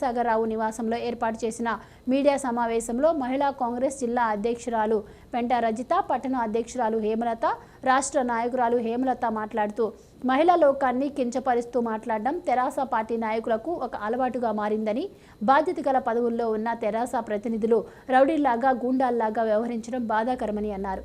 సాగర్రావు నివాసంలో ఏర్పాటు చేసిన మీడియా సమావేశంలో మహిళా కాంగ్రెస్ జిల్లా అధ్యక్షురాలు పెంట రజిత పట్టణ అధ్యక్షురాలు హేమలత రాష్ట్ర నాయకురాలు హేమలత మాట్లాడుతూ మహిళా లోకాన్ని కించపరుస్తూ మాట్లాడడం తెరాస పార్టీ నాయకులకు ఒక అలవాటుగా మారిందని బాధ్యత గల పదవుల్లో ఉన్న తెరాస ప్రతినిధులు రౌడీల్లాగా గూండాల్లాగా వ్యవహరించడం బాధాకరమని అన్నారు.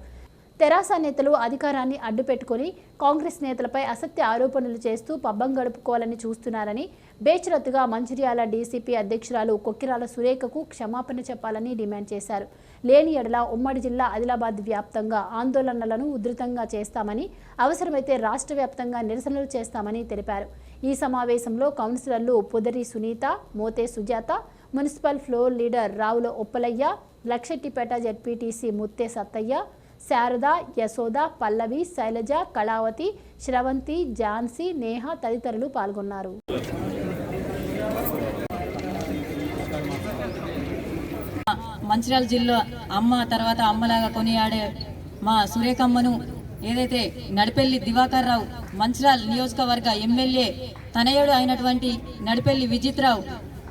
తెరాస నేతలు అధికారాన్ని అడ్డుపెట్టుకుని కాంగ్రెస్ నేతలపై అసత్య ఆరోపణలు చేస్తూ పబ్బం గడుపుకోవాలని చూస్తున్నారని బేచరత్తుగా మంచిర్యాల డీసీపీ అధ్యక్షురాలు కొక్కిరాల సురేఖకు క్షమాపణ చెప్పాలని డిమాండ్ చేశారు. లేని ఎడల ఉమ్మడి జిల్లా ఆదిలాబాద్ వ్యాప్తంగా ఆందోళనలను ఉధృతంగా చేస్తామని అవసరమైతే రాష్ట్ర వ్యాప్తంగా నిరసనలు చేస్తామని తెలిపారు. ఈ సమావేశంలో కౌన్సిలర్లు Podari Sunitha Mothe Sujatha municipal floor leader Ravula Oppalaiah Luxettipet ZPTC Mutte Sattaiah Sharada Yashoda Pallavi Shailaja Kalavathi Sravanthi Jhansi Neha తదితరులు పాల్గొన్నారు. మంచిర్యాల జిల్లా అమ్మ తర్వాత అమ్మలాగా కొనియాడే మా సురేఖమ్మను ఏదైతే నడిపెల్లి దివాకర్ రావు మంచిర్యాల నియోజకవర్గ ఎమ్మెల్యే తనయుడు అయినటువంటి నడిపెల్లి విజిత్రావు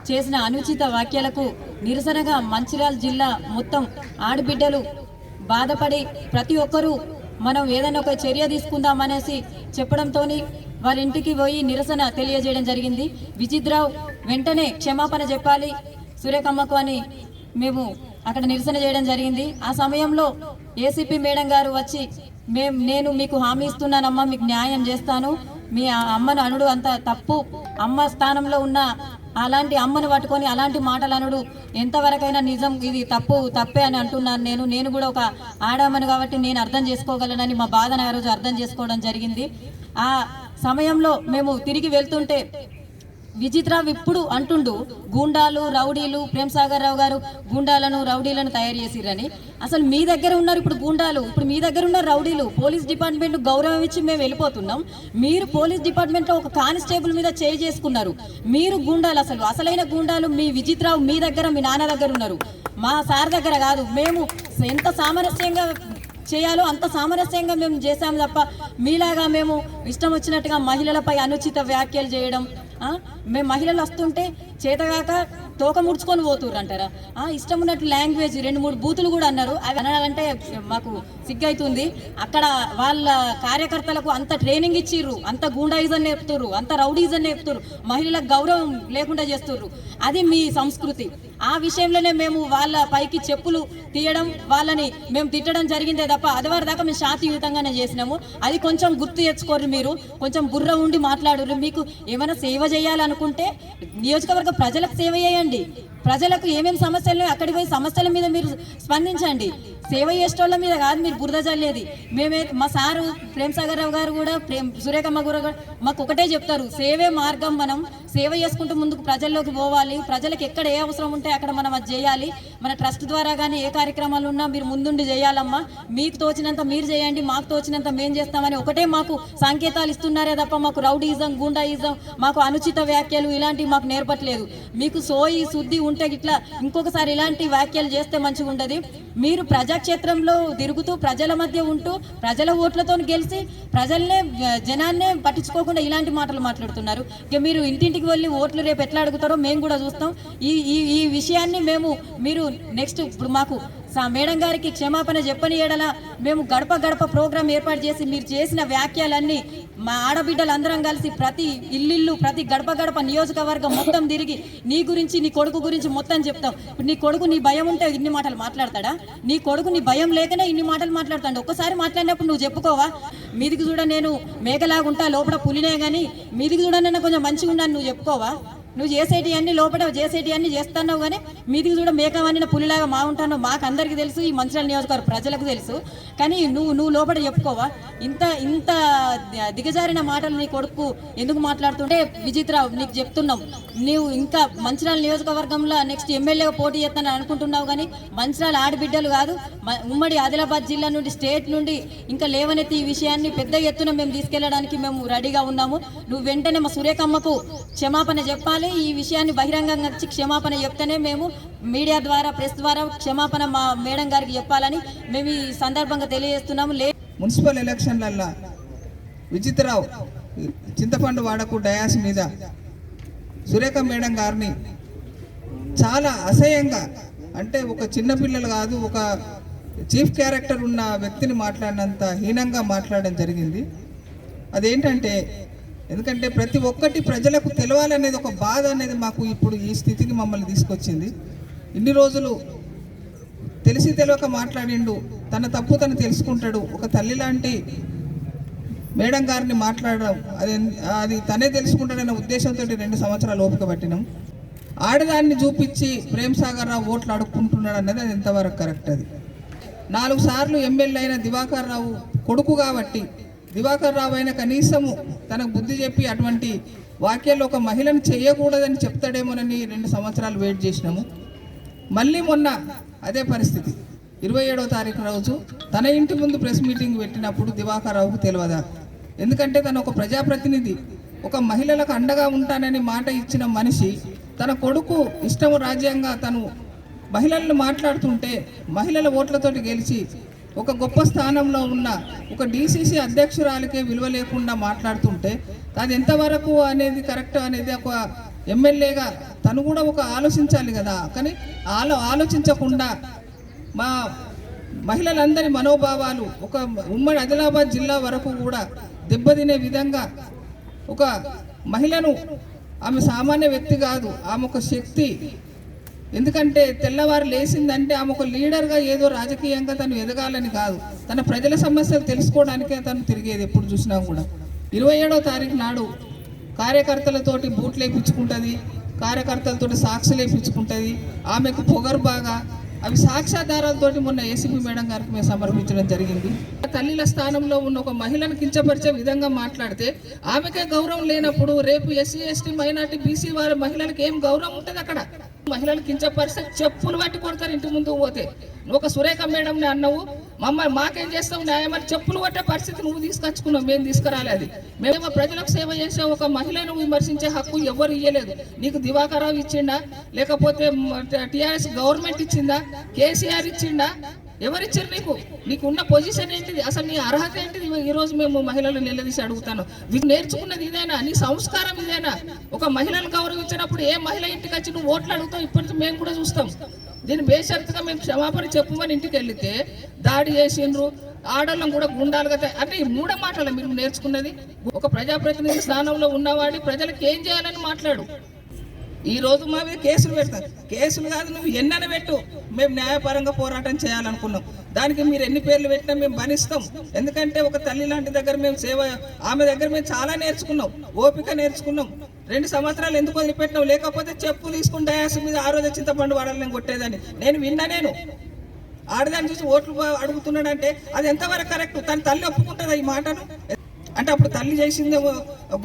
చేసిన అనుచిత వ్యాఖ్యలకు నిరసనగా మంచిర్యాల జిల్లా మొత్తం ఆడబిడ్డలు బాధపడి ప్రతి ఒక్కరూ మనం ఏదైనా ఒక చర్య తీసుకుందామనేసి చెప్పడంతో వారి ఇంటికి పోయి నిరసన తెలియజేయడం జరిగింది. విజిత్రావు వెంటనే క్షమాపణ చెప్పాలి. సూర్యకమ్మకు అని మేము అక్కడ నిరసన చేయడం జరిగింది. ఆ సమయంలో ఏసీపీ మేడం గారు వచ్చి మేము నేను మీకు హామీ ఇస్తున్నానమ్మా మీకు న్యాయం చేస్తాను. మీ ఆ అమ్మను అనుడు అంత తప్పు. అమ్మ స్థానంలో ఉన్న అలాంటి అమ్మను పట్టుకొని అలాంటి మాటలు అనుడు ఎంతవరకైనా నిజం ఇది తప్పు తప్పే అని అంటున్నాను నేను. నేను కూడా ఒక ఆడామను కాబట్టి నేను అర్థం చేసుకోగలనని మా బాధను ఆ రోజు అర్థం చేసుకోవడం జరిగింది. ఆ సమయంలో మేము తిరిగి వెళ్తుంటే విజిత్రావు ఇప్పుడు అంటుండు. గూండాలు రౌడీలు ప్రేమ్సాగర్ రావు గారు గూండాలను రౌడీలను తయారు చేసిరని అసలు మీ దగ్గర ఉన్నారు ఇప్పుడు గూండాలు. ఇప్పుడు మీ దగ్గర ఉన్న రౌడీలు పోలీస్ డిపార్ట్మెంట్ గౌరవం ఇచ్చి మేము వెళ్ళిపోతున్నాం. మీరు పోలీస్ డిపార్ట్మెంట్లో ఒక కానిస్టేబుల్ మీద చేయి చేసుకున్నారు. మీరు గూండాలు అసలు. అసలైన గూండాలు మీ విజిత్రావు మీ దగ్గర మీ నాన్న దగ్గర ఉన్నారు. మా సార్ దగ్గర కాదు. మేము ఎంత సామరస్యంగా చేయాలో అంత సామరస్యంగా మేము చేశాము తప్ప మీలాగా మేము ఇష్టం వచ్చినట్టుగా మహిళలపై అనుచిత వ్యాఖ్యలు చేయడం మేము మహిళలు వస్తుంటే చేతగాక తోక ముడుచుకొని పోతుర్రు అంటారా ఇష్టం ఉన్నట్టు లాంగ్వేజ్ రెండు మూడు బూతులు కూడా అన్నారు. అవి అనాలంటే మాకు సిగ్గైతుంది. అక్కడ వాళ్ళ కార్యకర్తలకు అంత ట్రైనింగ్ ఇచ్చిర్రు. అంత గూండాయిజం నేర్పుతుర్రు. అంత రౌడీజం నేర్పుతుర్రు. మహిళలకు గౌరవం లేకుండా చేస్తుర్రు. అది మీ సంస్కృతి. ఆ విషయంలోనే మేము వాళ్ళ పైకి చెప్పులు తీయడం వాళ్ళని మేము తిట్టడం జరిగిందే తప్ప అదివారి దాకా మేము శాంతియుతంగానే చేసినాము. అది కొంచెం గుర్తు తెచ్చుకోరు మీరు. కొంచెం బుర్ర ఉండి మాట్లాడరు మీకు ఏమైనా సేవ చేయాలనుకుంటే నియోజకవర్గ ప్రజలకు సేవ చేయండి. ప్రజలకు ఏమేమి సమస్యలు అక్కడికి పోయి సమస్యల మీద మీరు స్పందించండి. సేవ చేసేటోళ్ళ మీద కాదు మీరు బురద చల్లేది మేమే మా సారు ప్రేమ్ సాగర్ రావు గారు కూడా ప్రేమ్ సురేఖమ్మ గురు మాకు ఒకటే చెప్తారు. సేవే మార్గం మనం. సేవ చేసుకుంటూ ముందుకు ప్రజల్లోకి పోవాలి. ప్రజలకు ఎక్కడ ఏ అవసరం ఉంటే అక్కడ మనం అది చేయాలి. మన ట్రస్ట్ ద్వారా కానీ ఏ కార్యక్రమాలు ఉన్నా మీరు ముందుండి చేయాలమ్మా. మీకు తోచినంత మీరు చేయండి మాకు తోచినంత మేము చేస్తామని ఒకటే మాకు సంకేతాలు ఇస్తున్నారే తప్ప మాకు రౌడీయిజం గూండాయిజం మాకు అనుచిత వ్యాఖ్యలు ఇలాంటివి మాకు నేర్పట్లేదు. మీకు సోయి శుద్ధి ఉంటే ఇట్లా ఇంకొకసారి ఇలాంటి వ్యాఖ్యలు చేస్తే మంచిగా ఉండదు. మీరు ప్రజాక్షేత్రంలో తిరుగుతూ ప్రజల మధ్య ఉంటూ ప్రజల ఓట్లతో గెలిచి ప్రజల్నే జనాన్నే పట్టించుకోకుండా ఇలాంటి మాటలు మాట్లాడుతున్నారు. ఇక మీరు ఇంటింటికి వెళ్ళి ఓట్లు రేపు ఎట్లా అడుగుతారో మేము కూడా చూస్తాం. ఈ ఈ ఈ విషయాన్ని మేము మీరు నెక్స్ట్ ఇప్పుడు మాకు మేడం గారికి క్షమాపణ చెప్పని ఏడల మేము గడప గడప ప్రోగ్రాం ఏర్పాటు చేసి మీరు చేసిన వ్యాఖ్యలన్నీ మా ఆడబిడ్డలందరం కలిసి ప్రతి ఇల్లు ప్రతి గడప గడప నియోజకవర్గం మొత్తం తిరిగి నీ గురించి నీ కొడుకు గురించి మొత్తం చెప్తాం. ఇప్పుడు నీ కొడుకు నీ భయం ఉంటే ఇన్ని మాటలు మాట్లాడతాడా? నీ కొడుకు నీ భయం లేకనే ఇన్ని మాటలు మాట్లాడతాడు. ఒక్కసారి మాట్లాడినప్పుడు నువ్వు చెప్పుకోవా? మీదికి చూడ నేను మేకలాగుంటా లోపల పులినే కానీ మీదికి చూడనన్నా కొంచెం మంచిగా ఉన్నాను నువ్వు చెప్పుకోవా? నువ్వు చేసేటి అన్ని లోపల చేసేటి అన్ని చేస్తున్నావు కానీ మీదికి చూడ మేక వండిన పులిలాగా మా ఉంటాను మాకు అందరికీ తెలుసు ఈ మంచిర్యాల నియోజకవర్గ ప్రజలకు తెలుసు. కానీ నువ్వు నువ్వు లోపల చెప్పుకోవా? ఇంత ఇంత దిగజారిన మాటలు నీ కొడుకు ఎందుకు మాట్లాడుతుంటే విజిత్రావు నీకు చెప్తున్నాం. నువ్వు ఇంకా మంచిర్యాల నియోజకవర్గంలో నెక్స్ట్ ఎమ్మెల్యేగా పోటీ చేస్తానని అనుకుంటున్నావు కానీ మంచిర్యాల ఆడబిడ్డలు కాదు. ఉమ్మడి ఆదిలాబాద్ జిల్లా నుండి స్టేట్ నుండి ఇంకా లేవనెత్తి ఈ విషయాన్ని పెద్ద ఎత్తున మేము తీసుకెళ్ళడానికి మేము రెడీగా ఉన్నాము. నువ్వు వెంటనే మా సురేఖమ్మకు క్షమాపణ చెప్పాలి. ఈ విషయాన్ని బహిరంగంగా వచ్చి క్షమాపణ చెప్తేనే మేము మీడియా ద్వారా ప్రెస్ ద్వారా క్షమాపణ మా మేడం గారికి చెప్పాలని మేము ఈ సందర్భంగా తెలియజేస్తున్నాము. లే మున్సిపల్ ఎలక్షన్లల్లో విచిత్రరావు చింతపండు వాడకు డయాస్ మీద సురేఖ మేడం గారిని చాలా అసహ్యంగా అంటే ఒక చిన్నపిల్లలు కాదు ఒక చీఫ్ క్యారెక్టర్ ఉన్న వ్యక్తిని మాట్లాడినంత హీనంగా మాట్లాడడం జరిగింది. అదేంటంటే ఎందుకంటే ప్రతి ఒక్కటి ప్రజలకు తెలవాలనేది ఒక బాధ అనేది మాకు ఇప్పుడు ఈ స్థితికి మమ్మల్ని తీసుకొచ్చింది. ఇన్ని రోజులు తెలిసి తెలియక మాట్లాడిండు తన తప్పు తను తెలుసుకుంటాడు. ఒక తల్లి లాంటి మేడం గారిని మాట్లాడడం అది అది తనే తెలుసుకుంటాడనే ఉద్దేశంతో రెండు సంవత్సరాలు ఓపిక పట్టినాం. ఆడదాన్ని చూపించి ప్రేమ్ సాగర్ రావు ఓట్లు అడుక్కుంటున్నాడు అన్నది అది ఎంతవరకు కరెక్ట్ అది. నాలుగు సార్లు ఎమ్మెల్యే అయిన దివాకర్ రావు కొడుకు కాబట్టి దివాకర్ రావు అయిన కనీసము తనకు బుద్ధి చెప్పి అటువంటి వాక్యాలు ఒక మహిళను చేయకూడదని చెప్తాడేమోనని రెండు సంవత్సరాలు వెయిట్ చేసినాము. మళ్ళీ మొన్న అదే పరిస్థితి. ఇరవై ఏడవ తారీఖు రోజు తన ఇంటి ముందు ప్రెస్ మీటింగ్ పెట్టినప్పుడు దివాకర్ రావుకు తెలియదా ఎందుకంటే తను ఒక ప్రజాప్రతినిధి. ఒక మహిళలకు అండగా ఉంటానని మాట ఇచ్చిన మనిషి తన కొడుకు ఇష్టము రాజ్యంగా తను మహిళలను మాట్లాడుతుంటే మహిళల ఓట్లతోటి గెలిచి ఒక గొప్ప స్థానంలో ఉన్న ఒక డీసీసీ అధ్యక్షురాలకే విలువ లేకుండా మాట్లాడుతుంటే అది ఎంతవరకు అనేది కరెక్ట్ అనేది ఒక ఎమ్మెల్యేగా తను కూడా ఒక ఆలోచించాలి కదా. కానీ ఆలో ఆలోచించకుండా మా మహిళలందరి మనోభావాలు ఒక ఉమ్మడి ఆదిలాబాద్ జిల్లా వరకు కూడా దెబ్బతినే విధంగా ఒక మహిళను ఆమె సామాన్య వ్యక్తి కాదు ఆమె ఒక శక్తి ఎందుకంటే తెల్లవారు లేచిందంటే ఆమె ఒక లీడర్గా ఏదో రాజకీయంగా తను ఎదగాలని కాదు. తన ప్రజల సమస్యలు తెలుసుకోవడానికే తను తిరిగేది ఎప్పుడు చూసినా కూడా. ఇరవై ఏడో తారీఖు నాడు కార్యకర్తలతోటి బూట్లు వేయించుకుంటుంది కార్యకర్తలతోటి సాక్షులు వేయించుకుంటుంది ఆమెకు పొగరు బాగా అవి సాక్ష్యాధారాలతోటి మొన్న ఏసీపీ మేడం గారికి మేము సమర్పించడం జరిగింది. తల్లిల స్థానంలో ఉన్న ఒక మహిళను కించపరిచే విధంగా మాట్లాడితే ఆమెకే గౌరవం లేనప్పుడు రేపు ఎస్సీ ఎస్టీ మైనార్టీ బీసీ వారి మహిళలకు ఏం గౌరవం ఉంటుంది అక్కడ? మహిళలు కించపరిస్తే చెప్పులు పట్టి కొడతారు ఇంటి ముందు పోతే నువ్వు ఒక సురేఖ మేడంని అన్నావు మమ్మల్ని మాకేం చేస్తావు న్యాయమని చెప్పులు కొట్టే పరిస్థితి నువ్వు తీసుకొచ్చుకున్నావు మేము తీసుకురాలే అది మేము ప్రజలకు సేవ చేసే ఒక మహిళను విమర్శించే హక్కు ఎవరు ఇయ్యలేదు నీకు దివాకరావు ఇచ్చిండా లేకపోతే టిఆర్ఎస్ గవర్నమెంట్ ఇచ్చిందా కేసీఆర్ ఇచ్చిండా ఎవరిచ్చారు నీకు? నీకు ఉన్న పొజిషన్ ఏంటిది? అసలు నీ అర్హత ఏంటిది? ఈరోజు మేము మహిళలు నిలదీసి అడుగుతాను. నేర్చుకున్నది ఇదేనా? నీ సంస్కారం ఇదేనా? ఒక మహిళను గౌరవించినప్పుడు ఏ మహిళ ఇంటికి వచ్చి నువ్వు ఓట్లు అడుగుతావు? ఇప్పటికి మేము కూడా చూస్తాం. దీన్ని బేషరతుగా మేము క్షమాపణ చెప్పమని ఇంటికి వెళితే దాడి చేసిండ్రు. ఆడోళ్ళం కూడా గుండాలుగా అంటే ఈ మూడ మాటలు మీరు నేర్చుకున్నది. ఒక ప్రజాప్రతినిధి స్థానంలో ఉన్నవాడి ప్రజలకు ఏం చేయాలని మాట్లాడు? ఈ రోజు మా మీద కేసులు పెడతారు. కేసులు కాదు నువ్వు ఎన్నని పెట్టు. మేము న్యాయపరంగా పోరాటం చేయాలనుకున్నాం. దానికి మీరు ఎన్ని పేర్లు పెట్టినా మేము భరిస్తాం ఎందుకంటే ఒక తల్లి లాంటి దగ్గర మేము సేవ ఆమె దగ్గర మేము చాలా నేర్చుకున్నాం. ఓపిక నేర్చుకున్నాం. రెండు సంవత్సరాలు ఎందుకు వదిలిపెట్టినావు? లేకపోతే చెప్పు తీసుకుని డయాస్ మీద ఆ రోజు చింతపండు వాడాలని కొట్టేదని నేను విన్నా నేను. ఆడదాన్ని చూసి ఓట్లు అడుగుతున్నాడంటే అది ఎంతవరకు కరెక్ట్? తన తల్లి ఒప్పుకుంటుందా ఈ మాటను? అంటే అప్పుడు తల్లి చేసింది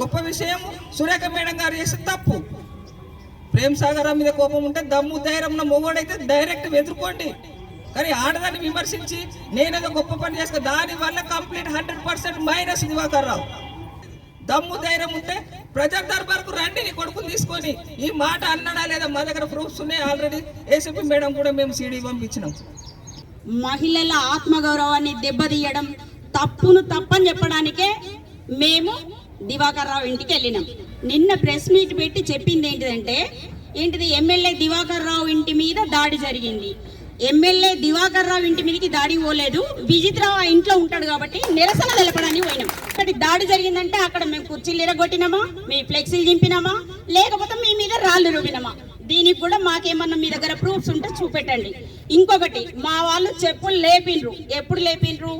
గొప్ప విషయం సురేఖ మేడం గారు చేసింది తప్పు. ప్రేమ్ సాగర్ మీద కోపం ఉంటే దమ్ము ధైర్యం ఉన్న మొగోడైతే డైరెక్ట్ ఎదుర్కోండి కానీ ఆడదాన్ని విమర్శించి నేనేదో గొప్ప పని చేస్తా దాని వల్ల complete hundred percent minus Diwakar Rao. దమ్ము ధైర్యం ఉంటే ప్రజా దర్బార్కు రండి నీ కొడుకుని తీసుకొని. ఈ మాట అన్నాడా లేదా మా దగ్గర ప్రూఫ్స్ ఉన్నాయి ఆల్రెడీ ఏసీపీ మేడం కూడా మేము సీడీ పంపించినాం. మహిళల ఆత్మగౌరవాన్ని దెబ్బతీయడం తప్పును తప్పని చెప్పడానికే మేము దివాకర్ రావు ఇంటికి వెళ్ళినాం. నిన్న ప్రెస్ మీట్ పెట్టి చెప్పింది ఏంటిదంటే ఏంటిది ఎమ్మెల్యే దివాకర్ రావు ఇంటి మీద దాడి జరిగింది. ఎమ్మెల్యే దివాకర్ రావు ఇంటి మీదకి దాడి పోలేదు. విజిత్ రావు ఆ ఇంట్లో ఉంటాడు కాబట్టి నిరసన తెలపడానికి పోయినాం. ఇక్కడ దాడి జరిగిందంటే అక్కడ మేము కుర్చీలు ఎరగొట్టినామా మీ ఫ్లెక్సీలు దింపినామా లేకపోతే మీ మీద రాళ్ళు రుగినామా దీనికి కూడా మాకేమన్నా మీ దగ్గర ప్రూఫ్స్ ఉంటే చూపెట్టండి. ఇంకొకటి మా వాళ్ళు చెప్పులు లేపిండ్రు. ఎప్పుడు లేపిండ్రు?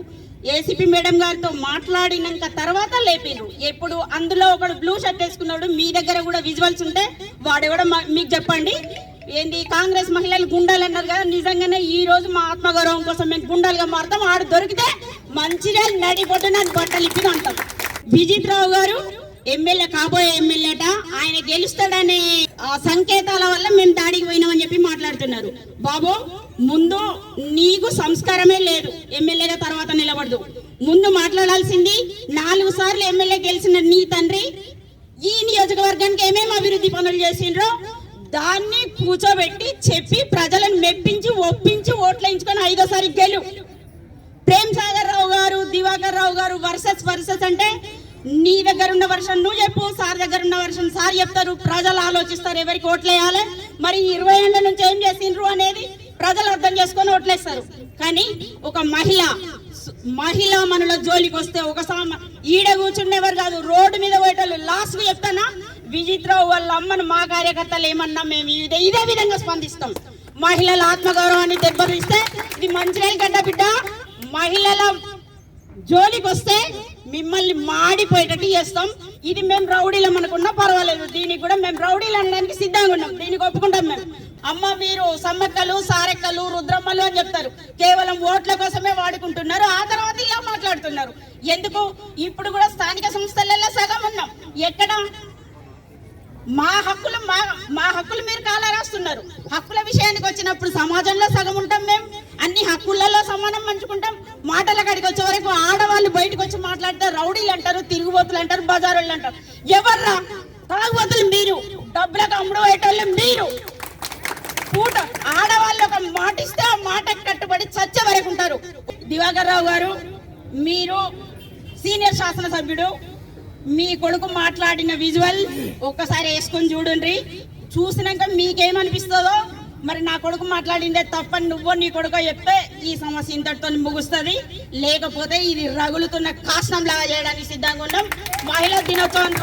ఏసీపీ మేడం గారితో మాట్లాడినాక తర్వాత లేపిండ్రు. ఎప్పుడు అందులో ఒకడు బ్లూ షర్ట్ వేసుకున్నాడు మీ దగ్గర కూడా విజువల్స్ ఉంటే వాడెవడో మా- మీకు చెప్పండి. ఏంది కాంగ్రెస్ మహిళలు గుండాలు అన్నారు కదా నిజంగానే ఈ రోజు మా ఆత్మగౌరవం కోసం మేము గుండాలుగా మారుతాం. ఆడు దొరికితే మంచిగా నడిపొట్టున బట్టలు ఇప్పి అంటాం. విజిత్ రావు గారు ఎమ్మెల్యే కాబోయే ఎమ్మెల్యేట ఆయన గెలుస్తాడనే ఆ సంకేతాల వల్ల మేము దాడికి పోయినామని చెప్పి మాట్లాడుతున్నారు. బాబు ముందు నీకు సంస్కారమే లేదు. ఎమ్మెల్యేగా తర్వాత నిలబడదు. ముందు మాట్లాడాల్సింది నాలుగు సార్లు ఎమ్మెల్యే గెలిచిన నీ తండ్రి ఈ నియోజకవర్గానికి ఏమేమి అభివృద్ధి పనులు చేసిండ్రో దాన్ని కూర్చోబెట్టి చెప్పి ప్రజలను మెప్పించి ఒప్పించి ఓట్లు వేయించుకొని ఐదోసారి గెలు. ప్రేమ్ సాగర్ రావు గారు దివాకర్ రావు గారు వర్సెస్ వర్సెస్ అంటే నీ దగ్గర ఉన్న వర్షన్ నువ్వు చెప్పు సార్ దగ్గర ఉన్న వర్షన్ సార్ చెప్తారు. ప్రజలు ఆలోచిస్తారు ఎవరికి ఓట్లేయాలి. మరి ఇరవై ఏళ్ళ నుంచి ఏం చేసిండ్రు అనేది ప్రజలు అర్థం చేసుకొని ఓట్లేస్తారు. కానీ ఒక మహిళ మహిళ మనలో జోలికి వస్తే ఒక సామ ఈడ కూర్చుండేవారు కాదు రోడ్డు మీద పోయేటోళ్ళు. లాస్ట్ చెప్తానా? విజిత్రావు వాళ్ళ అమ్మను మా కార్యకర్తలు ఏమన్నా మేము ఇదే ఇదే విధంగా స్పందిస్తాం. మహిళల ఆత్మగౌరవాన్ని దెబ్బతీస్తే ఇది మంచిర్యాల గడ్డ బిడ్డ. మహిళల జోలికి వస్తే మిమ్మల్ని మాడిపోయేటట్టు చేస్తాం. ఇది మేము రౌడీలం అనుకున్నా పర్వాలేదు. దీనికి కూడా మేము రౌడీలు అనడానికి సిద్ధంగా ఉన్నాం. దీనికి ఒప్పుకుంటాం మేము. అమ్మ మీరు సమ్మక్కలు సారెక్కలు రుద్రమ్మలు అని చెప్తారు. కేవలం ఓట్ల కోసమే వాడుకుంటున్నారు. ఆ తర్వాత ఇలా మాట్లాడుతున్నారు. ఎందుకు? ఇప్పుడు కూడా స్థానిక సంస్థలలో సగం ఉన్నాం. ఎక్కడ? మా హక్కులు మా మా హక్కులు మీరు కాలా రాస్తున్నారు హక్కుల విషయానికి వచ్చినప్పుడు సమాజంలో సగం ఉంటాం మేము అన్ని హక్కులలో సమానం పంచుకుంటాం. మాటల కాడికి వచ్చే వరకు ఆడవాళ్ళు బయటకు వచ్చి మాట్లాడితే రౌడీలు అంటారు తిరుగుబోతులు అంటారు బజారులు అంటారు. ఎవర్రా? తాగుబోతులు మీరు. డబ్బులకు అమ్ముడు వాళ్ళు మీరు. పూట ఆడవాళ్ళు ఒక మాట ఇస్తే ఆ మాట కట్టుబడి చచ్చే వరకు ఉంటారు. దివాకర్ రావు గారు మీరు సీనియర్ శాసనసభ్యుడు మీ కొడుకు మాట్లాడిన విజువల్ ఒక్కసారి వేసుకొని చూడండి. చూసినాక మీకేమనిపిస్తుందో మరి నా కొడుకు మాట్లాడిందే తప్పని నువ్వో నీ కొడుకో చెప్తే ఈ సమస్య ఇంతటితో ముగుస్తుంది. లేకపోతే ఇది రగులుతున్న కాష్టం లాగా చేయడానికి సిద్ధంగా ఉన్నాం మహిళా దినోత్సవం